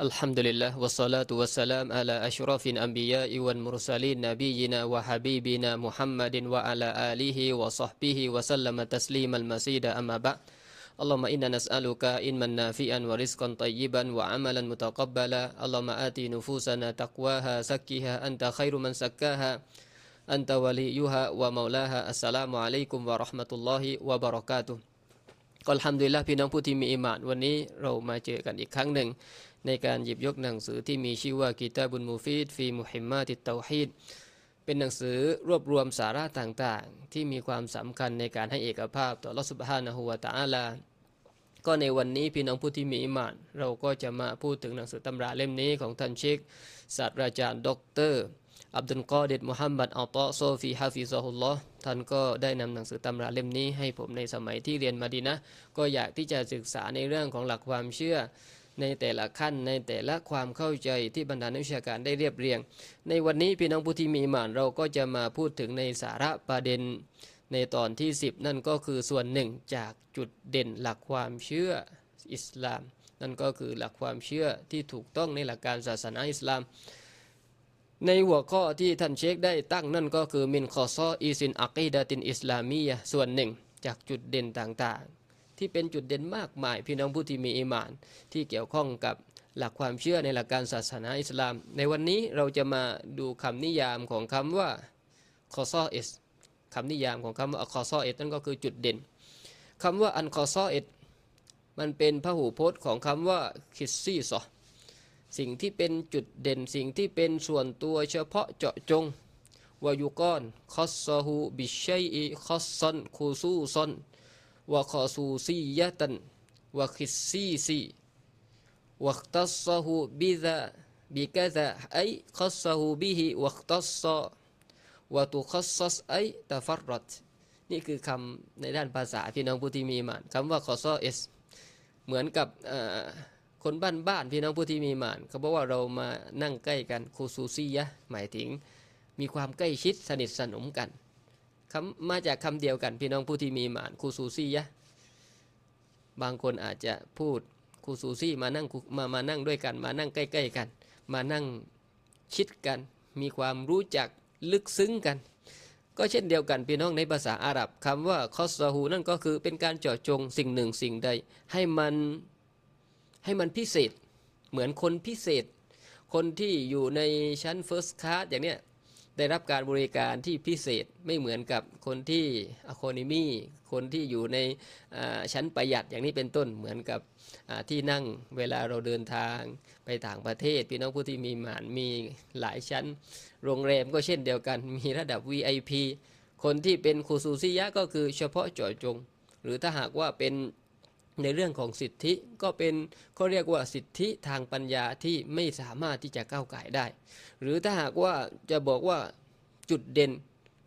الحمد لله والصلاة والسلام على أشرف الأنبياء والمرسلين نبينا وحبيبنا محمد وعلى آله وصحبه وسلم تسليما مزيدا أما بعد اللهم إنا نسألك علما نافعا ورزقا طيبا وعملا متقبلا اللهم آت نفوسنا تقواها زكها أنت خير من زكاها أنت وليها ومولاها السلام عليكم ورحمة الله وبركاته ก็ทำดีละพี่น้องผู้ที่มีอิมานวันนี้เรามาเจอกันอีกครั้งหนึ่ง ในการหยิบยกหนังสือที่มีชื่อว่ากีตาบุนมูฟีดฟีมุฮิมมาติตเตาฮีดเป็นหนังสือรวบรวมสาระต่างๆ ที่มีความสำคัญในการให้เอกภาพต่อลอสุบฮานะฮูวาตาอาลา ก็ในวันนี้พี่น้องผู้ที่มีอิมาน เราก็จะมาพูดถึงหนังสือตำราเล่มนี้ของท่านเชคศาสตราจารย์ด็อกเตอร์อับดุลกอเดตมุฮัมมัดอัลตอโซฟีฮาฟิซอฮุลลอฮ์ท่านก็ได้นำหนังสือตำราเล่มนี้ให้ผมในสมัยที่เรียนมาดีนะ ก็อยากที่จะศึกษาในเรื่องของหลักความเชื่อ ในแต่ละขั้นในแต่ละความเข้าใจที่บรรดานักวิชาการได้เรียบเรียง ในวันนี้พี่น้องผู้ที่มีอิมานเราก็จะมาพูดถึงในสาระประเด็น ในตอนที่ 10 นั่นก็คือส่วนหนึ่งจากจุดเด่นหลักความเชื่ออิสลาม นั่นก็คือหลักความเชื่อที่ถูกต้องในหลักการศาสนาอิสลามในหัวข้อที่ท่านเชคได้ตั้งนั่นก็คือมินคอซออีซินอักีดาตินอิสลามียส่วนหนึ่ง จากจุดเด่นต่าง ที่เป็นจุดเด่นมากมาย พี่น้องผู้ที่มีอิมาน ที่เกี่ยวข้องกับหลักความเชื่อในหลักการศาสนาอิสลาม ในวันนี้เราจะมาดูคำนิยามของคำว่าคอซอเอสคำนิยามของคำว่าคอซอเอสนั่นก็คือจุดเด่นคำว่าอันคอซอเอสมันเป็นพหูพจน์ของคำว่าคิสซี่ซอสิ่งที่เป็นจุดเด่นสิ่งที่เป็นส่วนตัวเฉพาะเจาะจงวายุกอนคอสซาฮูบิชัยอีคอสซอนคูซูซอน วะคอซูซียะตันวะคิสซีซีวะตัสซาฮูบิซาบิกะซาไอคอสซาฮูบิฮิวะตัสซาวะตุคอสซัสไอตาฟัรรัตนี่คือคำในด้านภาษาพี่น้องผู้ที่มีมานคำว่าคอซอเอสเหมือนกับคนบ้านบ้านพี่น้องผู้ที่มีมานเขาบอกว่าเรามานั่งใกล้กันคูซูซียะหมายถึงมีความใกล้ชิดสนิทสนมกัน คำมาจากคำเดียวกัน พี่น้องผู้ที่มีมานคูซูซี่ยะบางคนอาจจะพูดคูซูซี่มานั่งมามานั่งด้วยกัน มานั่งใกล้ ๆกัน มานั่งชิดกัน มีความรู้จักลึกซึ้งกัน ก็เช่นเดียวกันพี่น้องในภาษาอาหรับคำว่าคอสซาฮูนั่นก็คือเป็นการเจาะจงสิ่งหนึ่งสิ่งใด ให้มันให้มันพิเศษ เหมือนคนพิเศษ คนที่อยู่ในชั้น First Class อย่างเนี้ย ได้รับการบริการที่พิเศษไม่เหมือนกับคนที่อโคนิมีคนที่อยู่ในชั้นประหยัดอย่างนี้เป็นต้นเหมือนกับที่นั่งเวลาเราเดินทางไปต่างประเทศ พี่น้องผู้ที่มีหมานมีหลายชั้น โรงแรมก็เช่นเดียวกันมีระดับ VIP คนที่เป็นคูซูซิยะก็คือเฉพาะเจาะจง หรือถ้าหากว่าเป็น ในเรื่องของสิทธิก็เป็นเขาเรียกว่าสิทธิทางปัญญาที่ไม่สามารถที่จะก้าวไก่ได้ หรือถ้าหากว่าจะบอกว่าจุดเด่น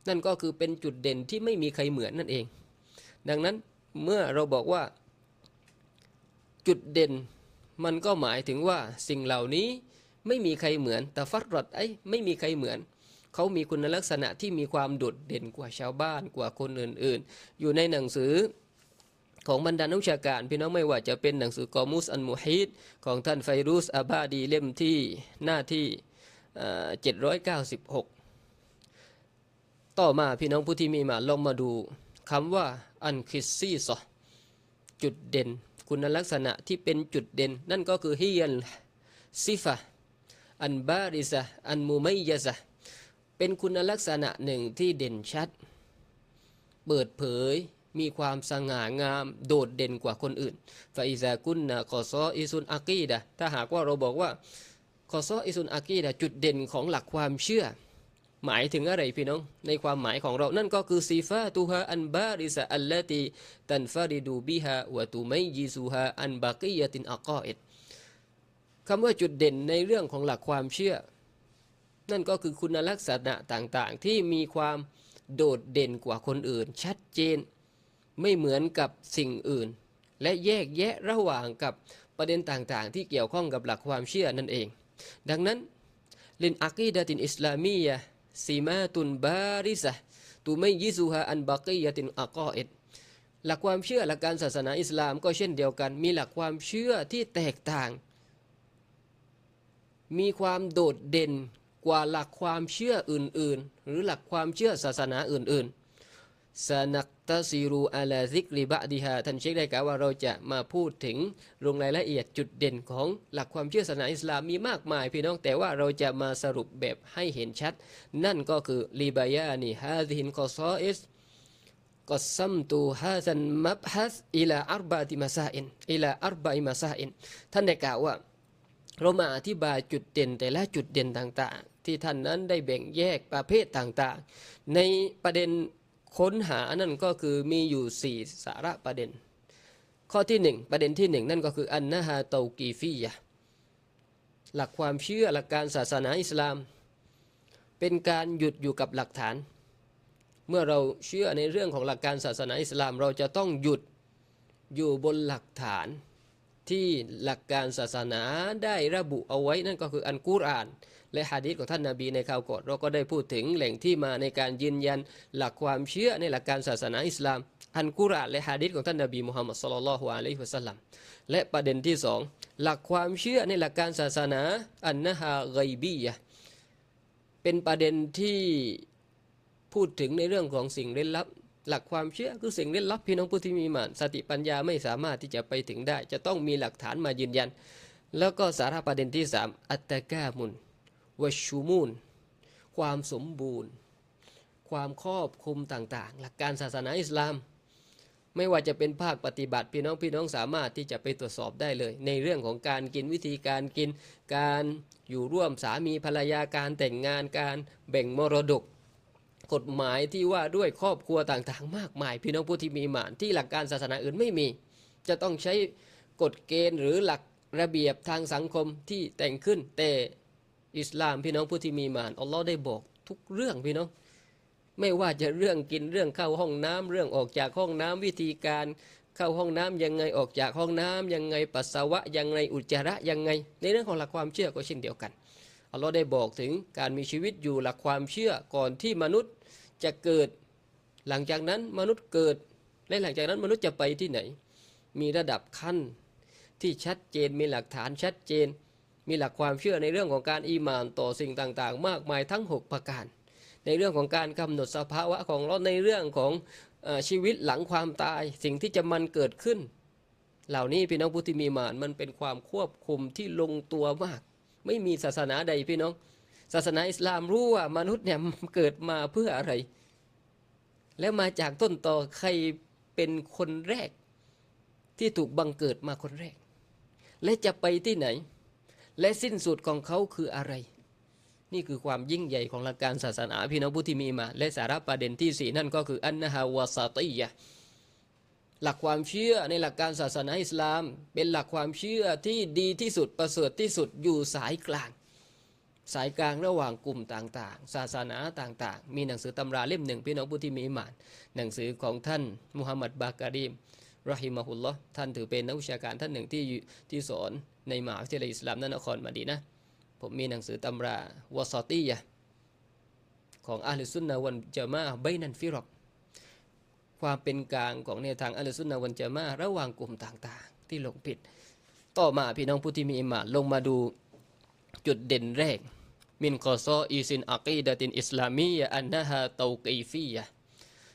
นั่นก็คือเป็นจุดเด่นที่ไม่มีใครเหมือนนั่นเอง ดังนั้นเมื่อเราบอกว่า จุดเด่น มันก็หมายถึงว่าสิ่งเหล่านี้ไม่มีใครเหมือนแต่ฟัดรอดไอ้ไม่มีใครเหมือนเขามีคุณลักษณะที่มีความโดดเด่นกว่าชาวบ้านกว่าคนอื่นๆ อยู่ในหนังสือ ของบรรดานักวิชาการพี่น้องไม่ว่าจะเป็นหนังสือกอมุสอันมุฮิดของท่านไฟรุสอาบาดีเล่มที่หน้าที่ 796 ต่อมาพี่น้องผู้ที่มีมาลองมาดูคำว่าอันคิสซีซอจุดเด่น คุณลักษณะที่เป็นจุดเด่น นั่นก็คือฮิยันซิฟะอันบาริซะอันมูไมยะซะเป็นคุณลักษณะหนึ่งที่เด่นชัด เปิดเผย มีความสง่างามโดดเด่นกว่าคนอื่นฟาอิซากุนนะคอซออิซุนอากีดะถ้าหากว่าเราบอกว่าคอซออิซุนอากีดะจุดเด่นของหลักความเชื่อ หมายถึงอะไรพี่น้อง ในความหมายของเรานั่นก็คือซีฟาตูฮาอันบาริซะอัลลตีตันฟาริดูบิฮาวะตูไมยิซูฮาอันบากียตินอักอเอดคำว่าจุดเด่นในเรื่องของหลักความเชื่อ นั่นก็คือคุณลักษณะต่างๆ ที่มีความโดดเด่นกว่าคนอื่น ชัดเจน ไม่เหมือนกับสิ่งอื่น และแยกแยะระหว่างกับประเด็นต่างๆ ที่เกี่ยวข้องกับหลักความเชื่อนั่นเอง ดังนั้นลินอักีดะตินอิสลามียะซีมาตุนบาริซะตูไม่ยิซูฮาอันบักียะตินอักอเอ็ดหลักความเชื่อหลักการศาสนาอิสลามก็เช่นเดียวกัน มีหลักความเชื่อที่แตกต่าง มีความโดดเด่นกว่าหลักความเชื่ออื่นๆ หรือหลักความเชื่อศาสนาอื่นๆ สนักตซีรูอาลาซิกริบะดิฮาท่านเช็คได้กล่าวว่าเราจะมาพูดถึงลงรายละเอียดจุดเด่นของหลักความเชื่อศาสนาอิสลามมีมากมาย พี่น้องแต่ว่าเราจะมาสรุปแบบให้เห็นชัด นั่นก็คือลีบายานีฮาดินกอซออิสกอซัมตูฮาซันมับฮัสอิลาอัรบะติมาซาอินอิลาอัรบะอิมาซาอินท่านได้กล่าวว่า เรามาอธิบายจุดเด่นแต่ละจุดเด่นต่างๆ ที่ท่านนั้นได้แบ่งแยกประเภทต่างๆ ในประเด็น ค้นหานั่นก็คือมีอยู่สี่สาระประเด็น ข้อที่หนึ่งประเด็นที่หนึ่งนั่นก็คืออันนะฮาเตากีฟียะหลักความเชื่อหลักการศาสนาอิสลาม เป็นการหยุดอยู่กับหลักฐาน เมื่อเราเชื่อในเรื่องของหลักการศาสนาอิสลาม เราจะต้องหยุดอยู่บนหลักฐาน ที่หลักการศาสนาได้ระบุเอาไว้นั่นก็คืออันกุรอาน และฮะดีษของท่านนาบีในข่าวก่อนเราก็ได้พูดถึงแหล่งที่มาในการยืนยันหลักความเชื่อในหลักการศาสนาอิสลาม อันกุรอานและฮะดีษของท่านนาบีมุฮัมมัดสุลลัลฮุอะลัยฮิวะสัลลัมและประเด็นที่สองหลักความเชื่อในหลักการศาสนาอันนะฮะไกบียะเป็นประเด็นที่พูดถึงในเรื่องของสิ่งเร้นลับ หลักความเชื่อคือสิ่งล่นลับพี่น้องผู้ที่มีมานสติปัญญาไม่สามารถที่จะไปถึงได้ จะต้องมีหลักฐานมายืนยัน แล้วก็สาระประเด็นที่สามอัตตะกามุนวชูมูลความสมบูรณ์ ความครอบคุมต่างๆ หลักการศาสนาอิสลาม ไม่ว่าจะเป็นภาคปฏิบัติพี่น้องพี่น้องสามารถที่จะไปตรวจสอบได้เลย ในเรื่องของการกินวิธีการกิน การอยู่ร่วมสามีภรรยาการแต่งงานการแบ่งมรดก กฎหมายที่ว่าด้วยครอบครัวต่างๆ มากมาย พี่น้องผู้ที่มีหมานที่หลักการศาสนาอื่นไม่มี จะต้องใช้กฎเกณฑ์หรือหลักระเบียบทางสังคมที่แต่งขึ้น แต่อิสลามพี่น้องผู้ที่มีหมานอัลลอฮ์ได้บอกทุกเรื่องพี่น้องไม่ว่าจะเรื่องกินเรื่องเข้าห้องน้ำเรื่องออกจากห้องน้ำวิธีการ เข้าห้องน้ำยังไงออกจากห้องน้ำยังไงปัสสาวะยังไงอุจจาระยังไง ในเรื่องของหลักความเชื่อก็เช่นเดียวกันอัลลอฮ์ได้บอกถึงการมีชีวิตอยู่หลักความเชื่อก่อนที่มนุษย์ จะเกิด หลังจากนั้นมนุษย์เกิด และหลังจากนั้นมนุษย์จะไปที่ไหน มีระดับขั้นที่ชัดเจนมีหลักฐานชัดเจน มีหลักความเชื่อในเรื่องของการอีมานต่อสิ่งต่างๆ มากมายทั้ง 6 ประการ ในเรื่องของการกำหนดสภาวะของเราในเรื่องของอชีวิตหลังความตายสิ่งที่จะมันเกิดขึ้น เหล่านี้พี่น้องผู้ที่มีมานมันเป็นความควบคุมที่ลงตัวมาก ไม่มีศาสนาใดพี่น้อง ศาสนาอิสลามรู้ว่ามนุษย์เนี่ยเกิดมาเพื่ออะไร แล้วมาจากต้นต่อใครเป็นคนแรกที่ถูกบังเกิดมาคนแรก และจะไปที่ไหน และสิ้นสุดของเขาคืออะไร นี่คือความยิ่งใหญ่ของหลักการศาสนาพี่น้องผู้ที่มีมา และสาระประเด็นที่สี่นั่นก็คืออันนะฮาวาซาตียะหลักความเชื่อในหลักการศาสนาอิสลาม เป็นหลักความเชื่อที่ดีที่สุดประเสริฐที่สุดอยู่สายกลาง สายกลางระหว่างกลุ่มต่างๆ ศาสนาต่างๆ มีหนังสือตำราเล่มหนึ่งพี่น้องผู้ที่มีอิมาน หนังสือของท่านมุฮัมมัดบาการีมรอฮิมะฮุลลอท่านถือเป็นนักวิชาการท่านหนึ่งที่ที่สอนในมหาวิทยาลัยอิสลามนนครมาดีนะ ผมมีหนังสือตำราวอซอตียะของอัลสุนนะวันจามาใบนันฟิรอกความเป็นกลางของแนวทางอัลสุนนะวันจามาระหว่างกลุ่มต่างๆ ที่หลงผิด ต่อมาพี่น้องผู้ที่มีอิมานลงมาดูจุดเด่นแรก มินกอซออีซินอักีดะตินอิสลามียะอันนะฮะเตากีฟียะ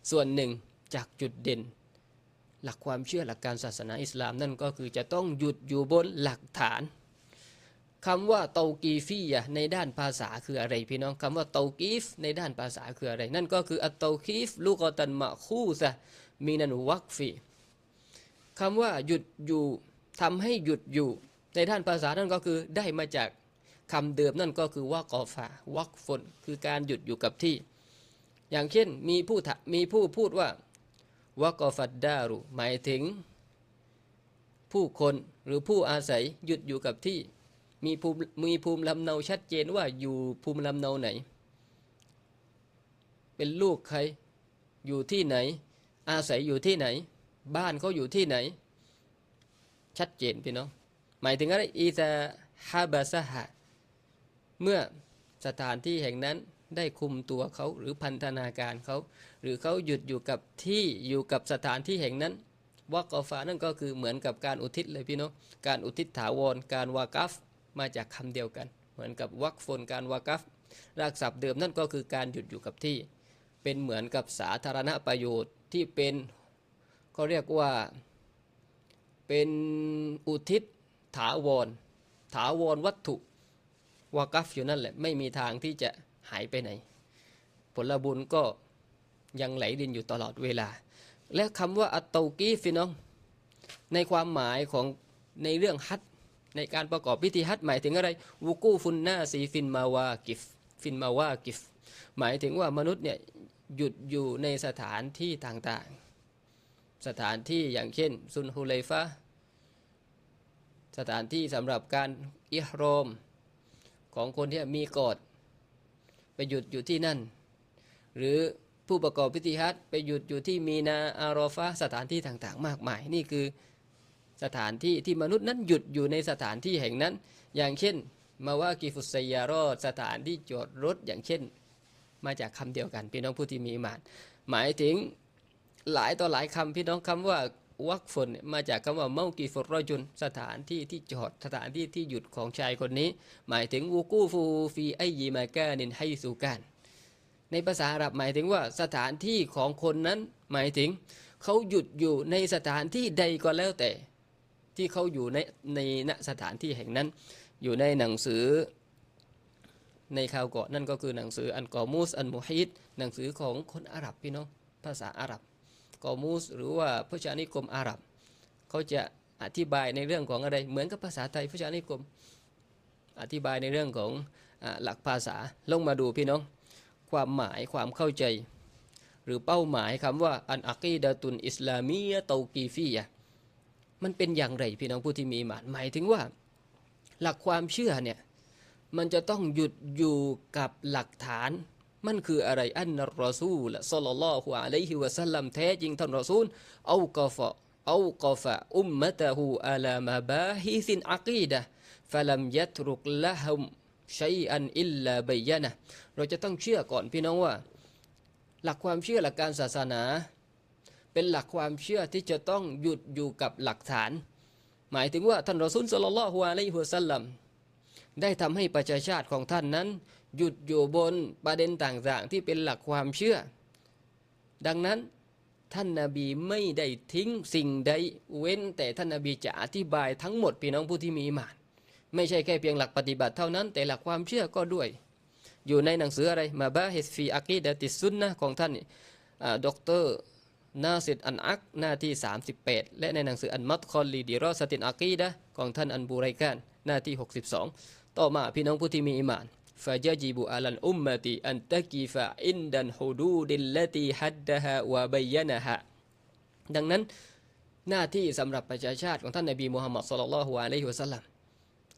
ส่วนหนึ่งจากจุดเด่น หลักความเชื่อหลักการศาสนาอิสลามนั่นก็คือจะต้องหยุดอยู่บนหลักฐานคำว่าเตากีฟียะในด้านภาษาคืออะไรพี่น้องคำว่าเตากีฟในด้านภาษาคืออะไร นั่นก็คืออัตเตากีฟลูกตันมะคู่ซะมีนันวักฟีคำว่าหยุดอยู่ทำให้หยุดอยู่ในด้านภาษานั่นก็คือได้มาจาก คำเดิมนั่นก็คือว่ากอฟาวักฝนคือการหยุดอยู่กับที่ อย่างเช่นมีผู้มีผู้พูดว่าวากอฟัดดารุหมายถึง ผู้คนหรือผู้อาศัยหยุดอยู่กับที่ มีภูมิมีภูมิลำเนาชัดเจนว่าอยู่ภูมิลำเนาไหน เป็นลูกใครอยู่ที่ไหน อาศัยอยู่ที่ไหน บ้านเขาอยู่ที่ไหน ชัดเจนพี่น้องหมายถึงอะไรอีซาฮาบาซาฮะ เมื่อสถานที่แห่งนั้นได้คุมตัวเขาหรือพันธนาการเขา หรือเขาหยุดอยู่กับที่อยู่กับสถานที่แห่งนั้นวากอฟานั่นก็คือเหมือนกับการอุทิศเลยพี่น้องการอุทิศถาวรการวากัฟมาจากคำเดียวกัน เหมือนกับวักฟนการวากัฟรากศัพท์เดิมนั่นก็คือการหยุดอยู่กับที่ เป็นเหมือนกับสาธารณประโยชน์ที่เป็นเขาเรียกว่าเป็นอุทิศถาวรถาวรวัตถุ วากัฟอยู่นั่นแหละไม่มีทางที่จะหายไปไหน ผลบุญก็ยังไหลดินอยู่ตลอดเวลา และคำว่าอัตโตกีฟิน้อง ในความหมายของในเรื่องฮัตในการประกอบพิธีฮัตหมายถึงอะไรวูกูฟุนนาซีฟินมาวากิฟฟินมาวากิฟหมายถึงว่ามนุษย์เนี่ยหยุดอยู่ในสถานที่ต่างๆ สถานที่อย่างเช่นซุนฮูเลฟะสถานที่สำหรับการอิฮรอม ของคนที่มีกอด ไปหยุดอยู่ที่นั่น หรือผู้ประกอบพิธีฮัจไปหยุดอยู่ที่มีนาอารอฟาสถานที่ต่างๆ มากมาย นี่คือสถานที่ที่มนุษย์นั้นหยุดอยู่ในสถานที่แห่งนั้น อย่างเช่น มาว่ากิฟุสยารอดสถานที่จอดรถอย่างเช่น มาจากคำเดียวกันพี่น้องผู้ที่มีอิมานหมายถึงหลายต่อหลายคำพี่น้องคำว่า วักฝนมาจากคำว่าเมากีฟรจุนสถานที่ที่จอดสถานที่ที่หยุดของชายคนนี้ หมายถึงวูกูฟูฟีไอยีมาแกนินให้สูกันในภาษาอาหรับหมายถึงว่าสถานที่ของคนนั้นหมายถึงเขาหยุดอยู่ในสถานที่ใดก็แล้วแต่ ที่เขาอยู่ในในณสถานที่แห่งนั้น อยู่ในหนังสือในข่าวก่อนนั่นก็คือหนังสืออันกอมูสอันมุฮิดหนังสือของคนอาหรับพี่น้องภาษาอาหรับ กอมูส หรือว่าพระชานิคมอาหรับ เขาจะอธิบายในเรื่องของอะไร เหมือนกับภาษาไทยพระชานิคมอธิบายในเรื่องของหลักภาษาลงมาดูพี่น้อง ความหมายความเข้าใจ หรือเป้าหมายคำว่าอันอักีดะตุนอิสลามียะตกีฟียะมันเป็นอย่างไรพี่น้องผู้ที่มีหมายหมายถึงว่า หลักความเชื่อเนี่ยมันจะต้องหยุดอยู่กับหลักฐาน มันคืออะไรอันนรอซูลสัลลัลลอฮุอะลัยฮิวะสัลลัมแท้จริงท่านรอซูลเอากฟะเอากฟะอุมมะตะฮูอัลามาบาฮิซินอักีดะฟะลัมยัตรุกละฮุมชัยอันอิลลาบัยนะเราจะต้องเชื่อก่อนพี่น้องว่า หลักความเชื่อหลักการศาสนา เป็นหลักความเชื่อที่จะต้องหยุดอยู่กับหลักฐาน หมายถึงว่าท่านรอซูลสัลลัลลอฮุอะลัยฮิวะสัลลัมได้ทำให้ประชาชาติของท่านนั้น หยุดอยู่บนประเด็นต่างๆ ที่เป็นหลักความเชื่อ ดังนั้นท่านนาบีไม่ได้ทิ้งสิ่งใดเว้น แต่ท่านนาบีจะอธิบายทั้งหมดพี่น้องผู้ที่มีมาน ไม่ใช่แค่เพียงหลักปฏิบัติเท่านั้น แต่หลักความเชื่อก็ด้วย อยู่ในหนังสืออะไรมาบาฮิสฟีอักีดะติสุนนะของท่านด็อกเตอร์นาสิดอันอักหน้าที่ 38 และในหนังสืออันมัตคอลลีดีรอสตินอักีดะของท่านอันบูไรกันหน้าที่ 62 ต่อมาพี่น้องผู้ที่มีอิมาน ฟาจจิบุอัลันอุมมติอันตะกีฟะอินดันฮูดูดิลลตีฮัดดะฮะวะบยนะฮะดังนั้นหน้าที่สำหรับประชาชาติของท่านนบีมุฮัมมัดสุลลัลฮุอะลัยฮิวะสัลลัม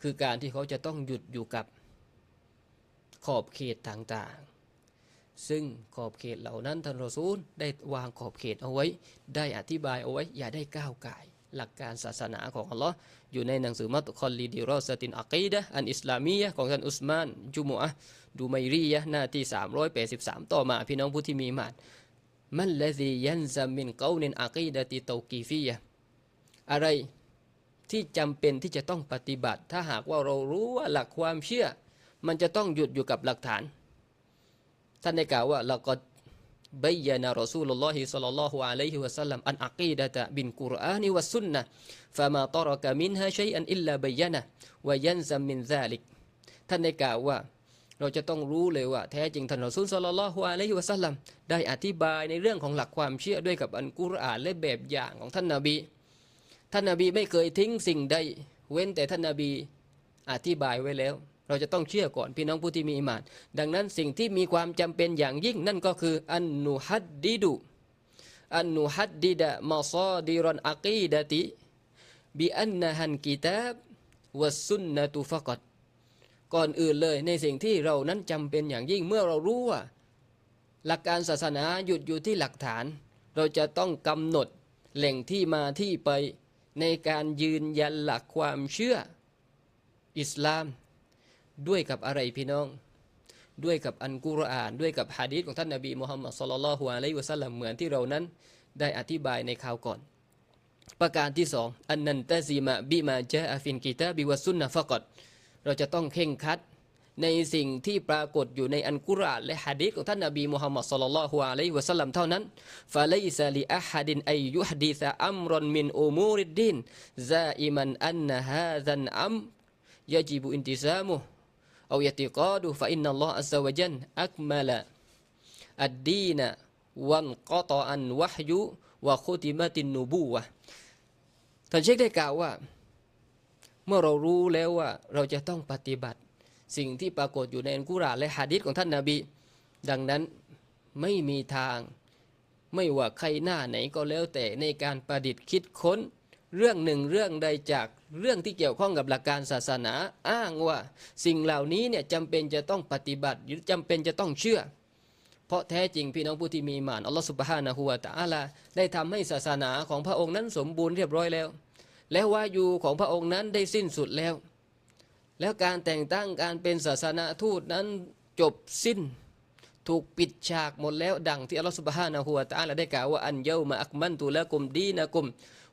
คือการที่เขาจะต้องหยุดอยู่กับขอบเขตต่างๆ ซึ่งขอบเขตเหล่านั้นท่านรอซูลได้วางขอบเขตเอาไว้ ได้อธิบายเอาไว้ อย่าได้ก้าวไก่ หลักการศาสนาของอัลลอฮ์อยู่ในหนังสือมัตุคอลลีดิรอสตินอักีดะอันอิสลามียะของท่านอุสมานจุมุอะดูไมรียะหน้าที่ 383 ต่อมา พี่น้องผู้ที่มีมานมันละซียันซามินเกาเนนอักีดะติโตกีฟียะอะไรที่จำเป็นที่จะต้องปฏิบัติ ถ้าหากว่าเรารู้ว่าหลักความเชื่อ มันจะต้องหยุดอยู่กับหลักฐาน ท่านได้กล่าวว่าเราก็ بين رسول الله صلى الله عليه وسلم أن عقيدة بالقرآن والسنة فما ترك منها شيئا إلا بينه وينزم من ذلك ท่านได้กล่าวว่า เราจะต้องรู้เลยว่า แท้จริงท่านรอซูลสัลลัลลอฮุอะลัยฮิวะสัลลัมได้อธิบายในเรื่องของหลักความเชื่อด้วยกับอันกุรอานและแบบอย่างของท่านนาบี ท่านนาบีไม่เคยทิ้งสิ่งใดเว้นแต่ท่านนาบีอธิบายไว้แล้ว เราจะต้องเชื่อก่อนพี่น้องผู้ที่มีอิมาน ดังนั้นสิ่งที่มีความจำเป็นอย่างยิ่งนั่นก็คืออันนุฮัดดิดุอันนุฮัดดิดะมาซาดิรอนอักีดะติบิอันนะฮันกิตาบวสุนนะตุฟะกดก่อนอื่นเลยในสิ่งที่เรานั้นจำเป็นอย่างยิ่งเมื่อเรารู้ว่า หลักการศาสนาหยุดอยู่ที่หลักฐาน เราจะต้องกำหนดแหล่งที่มาที่ไปในการยืนยันหลักความเชื่อ อิสลาม ด้วยกับอะไรพี่น้อง ด้วยกับอันกุรอาน ด้วยกับฮะดีษของท่านนบีมุฮัมมัดสุลลัลฮุอะลัยวะสัลลัมเหมือนที่เรานั้นได้อธิบายในข่าวก่อน ประการที่สองอันนันตะซีมาบิมาจาฟินกิตาบิวซุนนะฟะกอดเราจะต้องเข่งคัดในสิ่งที่ปรากฏอยู่ในอันกุรอานและฮะดีษของท่านนบีมุฮัมมัดศ็อลลัลฮุอะลัยวะสัลลัมเท่านั้นฟะไลซะลิอะฮัดินอัยยุฮดิซะอัมรอนมินอุมูริดดินซาอิมันอันนะฮาซันอัมยะจิบุอินติซามุ أو يعتقاده فإن الله عز وجل أكمل الدين وانقطع الوحي وختمت النبوة ท่านเชคได้กล่าวว่า เมื่อเรารู้แล้วว่าเราจะต้องปฏิบัติ สิ่งที่ปรากฏอยู่ในอัลกุรอานและฮะดิษของท่านนาบี ดังนั้นไม่มีทาง ไม่ว่าใครหน้าไหนก็แล้วแต่ในการประดิษฐ์คิดค้น เรื่องหนึ่งเรื่องใดจากเรื่องที่เกี่ยวข้องกับหลักการศาสนา อ้างว่าสิ่งเหล่านี้เนี่ยจำเป็นจะต้องปฏิบัติหรือจำเป็นจะต้องเชื่อ เพราะแท้จริงพี่น้องผู้ที่มีมานอัลลอฮฺสุบฮานะฮูวะตะอาลาได้ทำให้ศาสนาของพระองค์นั้นสมบูรณ์เรียบร้อยแล้ว และวายูของพระองค์นั้นได้สิ้นสุดแล้ว แล้วการแต่งตั้งการเป็นศาสนาทูตนั้นจบสิ้น ถูกปิดฉากหมดแล้วดังที่อัลลอฮฺสุบฮานะฮูวะตะอาลาได้กล่าวว่าอันเยามาอักมันตุละกุมดีนะกุม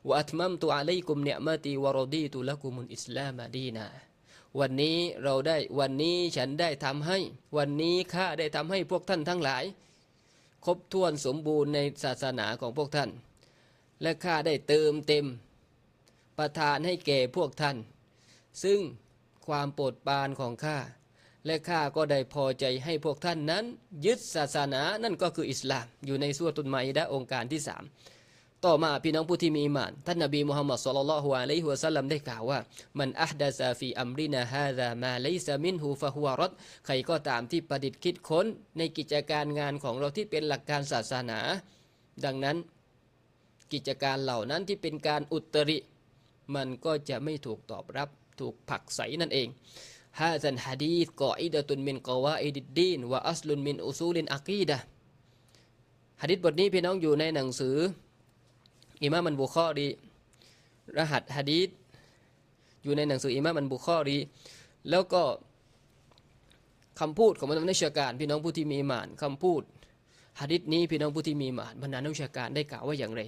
วะอัตมัมตุอะลัยกุมเนียมาตีวะรดีตุละกุมุลอิสลามดีนาวันนี้เราได้วันนี้ฉันได้ทำให้ วันนี้ข้าได้ทำให้พวกท่านทั้งหลาย ครบถ้วนสมบูรณ์ในศาสนาของพวกท่าน และข้าได้เติมเต็ม ประทานให้แก่พวกท่าน ซึ่งความโปรดปรานของข้า และข้าก็ได้พอใจให้พวกท่านนั้น ยึดศาสนานั่นก็คืออิสลาม อยู่ในสุวตุนไมดะองค์การที่สามต่อมาพี่น้องผู้ที่มีอิมาน ท่านนบีมุฮัมมัดสุลลัลลอฮุอะลัยฮิวะสัลลัมได้กล่าวว่า มันอัฮดะซาฟีอัมรินาฮาซามาไลซามินฮูฟะฮุวารดใครก็ตามที่ประดิษฐ์คิดค้นในกิจการงานของเราที่เป็นหลักการศาสนา ดังนั้นกิจการเหล่านั้นที่เป็นการอุตริ มันก็จะไม่ถูกตอบรับถูกผักใสนั่นเอง ฮาซันฮะดีษกออิดะตุนมินกอวาอิดิดดีนวะอัสลุนมินอุซูลินอะกีดะฮะดีษบทนี้พี่น้องอยู่ในหนังสืออิมามันบุคอรีรหัสฮะดีษอยู่ในหนังสืออิมามันบุคอรีแล้วก็คำพูดของบรรดานักวิชาการ พี่น้องผู้ที่มีหมานคำพูดฮะดิษนี้พี่น้องผู้ที่มีหมานบรรดานักวิชาการได้กล่าวว่าอย่างไร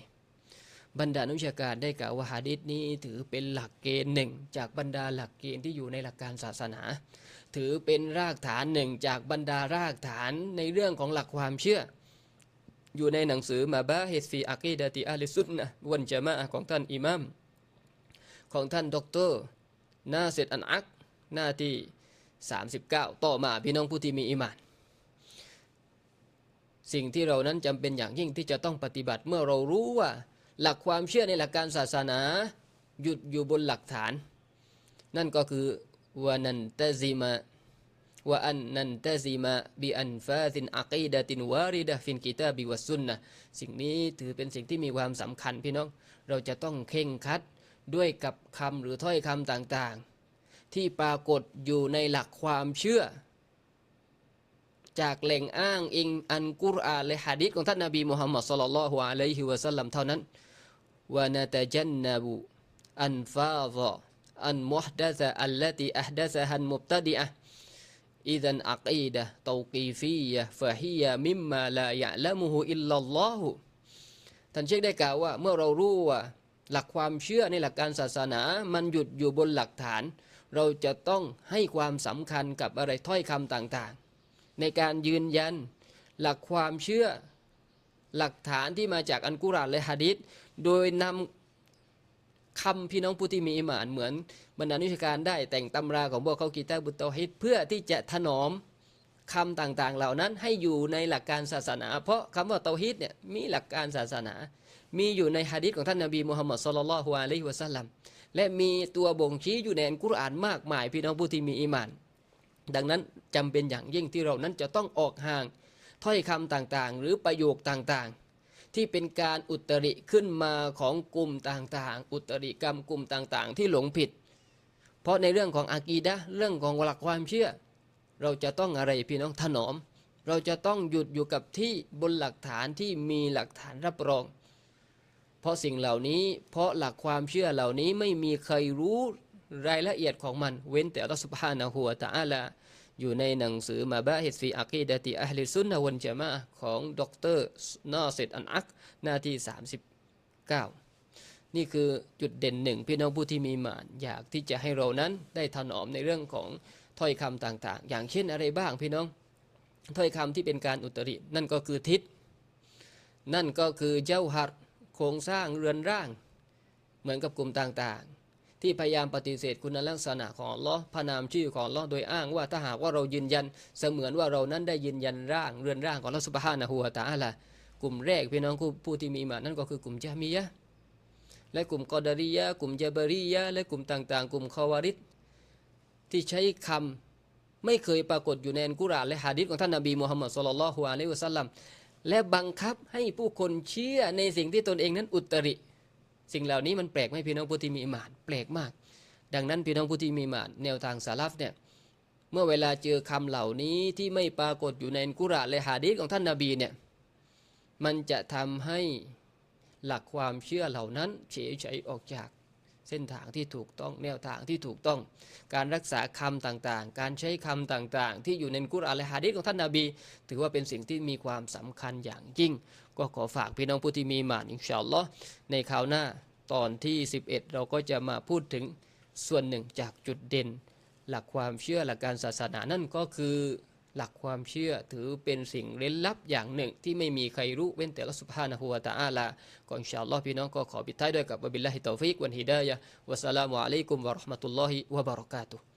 บรรดานักชาการได้กล่าวว่าฮะดิษนี้ถือเป็นหลักเกณฑ์หนึ่งจากบรรดาหลักเกณฑ์ที่อยู่ในหลักการศาสนา ถือเป็นรากฐานหนึ่งจากบรรดารากฐานในเรื่องของหลักความเชื่อ อยู่ในหนังสือมาบาฮิสฟีอากีดะติอาลิสุนนะวันจามะของท่านอิมามของท่านด็อกเตอร์นาเซตอันอักหน้าที่ 39 ต่อมาพี่น้องผู้ที่มีอิมาน สิ่งที่เรานั้นจำเป็นอย่างยิ่งที่จะต้องปฏิบัติเมื่อเรารู้ว่า หลักความเชื่อในหลักการศาสนา หยุดอยู่บนหลักฐาน นั่นก็คือวานันตะซิมาว่าอันนันตะซีมาบิอันฟาซินอักีดะตินวาริดะฟินกิตาบิวัสุนนะสิ่งนี้ถือเป็นสิ่งที่มีความสำคัญพี่น้อง เราจะต้องเข่งคัดด้วยกับคำหรือถ้อยคำต่างๆ ที่ปรากฏอยู่ในหลักความเชื่อ จากแหล่งอ้างอิงอันกุรอานและฮะดิษของท่านนบีมุฮัมมัดสุลลัลฮุอะลัยฮิวะสัลลัมเท่านั้น วานาตจันนบุอันฟาซะอันมุฮดะซะอัลลติอัฮดะซะฮันมุบตะดิอะอิดันอักีดะตอกีฟียะฟะฮียะมิมมาลายะละมุฮุอิลลัลลอฮุท่านเชคได้กล่าวว่าเมื่อเรารู้ว่าหลักความเชื่อในหลักการศาสนา มันหยุดอยู่บนหลักฐาน เราจะต้องให้ความสำคัญกับอะไรถ้อยคำต่างๆ ในการยืนยัน หลักความเชื่อ หลักฐานที่มาจากอันกุรานและฮะดิษโดยนำคำพี่น้องผู้ที่มีอิมานเหมือนบรรดานิชการได้แต่งตำราของพวกเขากีตาบุตรฮิตเพื่อที่จะถนอมคำต่างๆ เหล่านั้นให้อยู่ในหลักการศาสนา เพราะคำว่าเตาฮิตเนี่ยมีหลักการศาสนา มีอยู่ในฮะดิษของท่านนบีมุฮัมมัดสุลลัลฮุอะลัยฮิวะสัลลัมและมีตัวบ่งชี้อยู่ในอัลกุรอานมากมายพี่น้องผู้ที่มีอีมาน ดังนั้นจำเป็นอย่างยิ่งที่เรานั้นจะต้องออกห่าง ถ้อยคำต่างๆ หรือประโยคต่างๆ ที่เป็นการอุตริขึ้นมาของกลุ่มต่างๆ อุตริกรรมกลุ่มต่างๆ ที่หลงผิด เพราะในเรื่องของอากีดะเรื่องของหลักความเชื่อ เราจะต้องอะไรพี่น้องถนอม เราจะต้องหยุดอยู่กับที่บนหลักฐานที่มีหลักฐานรับรอง เพราะสิ่งเหล่านี้เพราะหลักความเชื่อเหล่านี้ไม่มีใครรู้รายละเอียดของมันเว้นแต่อัลลอฮฺสุบฮานะฮูวะตะอาลา อยู่ในหนังสือมาบาฮิสฟีอักีดะติอัลลิซุนนะวันจามะของดรนอเซตอันอักหน้าที่ 39 นี่คือจุดเด่นหนึ่งพี่น้องผู้ที่มีหมานอยากที่จะให้เรานั้นได้ถนอมในเรื่องของถ้อยคำต่างๆ อย่างเช่นอะไรบ้างพี่น้อง ถ้อยคำที่เป็นการอุตริ นั่นก็คือทิศ นั่นก็คือเจ้าหัดโครงสร้างเรือนร่าง เหมือนกับกลุ่มต่างๆ ที่พยายามปฏิเสธคุณลักษณะของอัลลอฮ์พระนามชื่อของอัลลอฮ์โดยอ้างว่าถ้าหากว่าเรายืนยันเสมือนว่าเรานั้นได้ยืนยันร่างเรือนร่างของอัลลอฮ์สุบฮานะฮูวะตะอาลากลุ่มแรกพี่น้องผู้ที่มีมานั่นก็คือกลุ่มจามียะและกลุ่มกอดารียะกลุ่มเจบรียะและกลุ่มต่างๆ กลุ่มคาวาริดที่ใช้คำไม่เคยปรากฏอยู่ในอัลกุรอานและฮะดิษของท่านนบีมูฮัมมัดสุลลัลฮุอะลัยฮิวะสัลลัมและบังคับให้ผู้คนเชื่อในสิ่งที่ตนเองนั้นอุตริ สิ่งเหล่านี้มันแปลกไหมพี่น้องผู้ที่มีอิมานแปลกมาก ดังนั้นพี่น้องผู้ที่มีอิมานแนวทางสาลัฟเนี่ยเมื่อเวลาเจอคำเหล่านี้ที่ไม่ปรากฏอยู่ในกุรอานและฮะดีษของท่านนบีเนี่ยมันจะทำให้หลักความเชื่อเหล่านั้นเฉยเฉยออกจาก เส้นทางที่ถูกต้องแนวทางที่ถูกต้อง การรักษาคำต่างๆ การใช้คำต่างๆ ที่อยู่ในกุรอานและฮะดีษของท่านนบี ถือว่าเป็นสิ่งที่มีความสำคัญอย่างยิ่ง ก็ขอฝากพี่น้องผู้ที่มีอิมานอินชาอัลลอฮ์ในคราวหน้าตอนที่ 11 เราก็จะมาพูดถึงส่วนหนึ่งจากจุดเด่น หลักความเชื่อหลักการศาสนานั่นก็คือ หลักความเชื่อถือเป็นสิ่งเร้นลับอย่างหนึ่ง ที่ไม่มีใครรู้เว้นแต่ละสุภานะฮูวาตาอาลาก่อนชาลอพี่น้องก็ขอปิดท้ายด้วยกับบิลลาฮิตอฟิกวันฮิดายะวัสสลามุอะลัยกุมวะราะห์มะตุลลอฮิวะบะเราะกาตุฮ์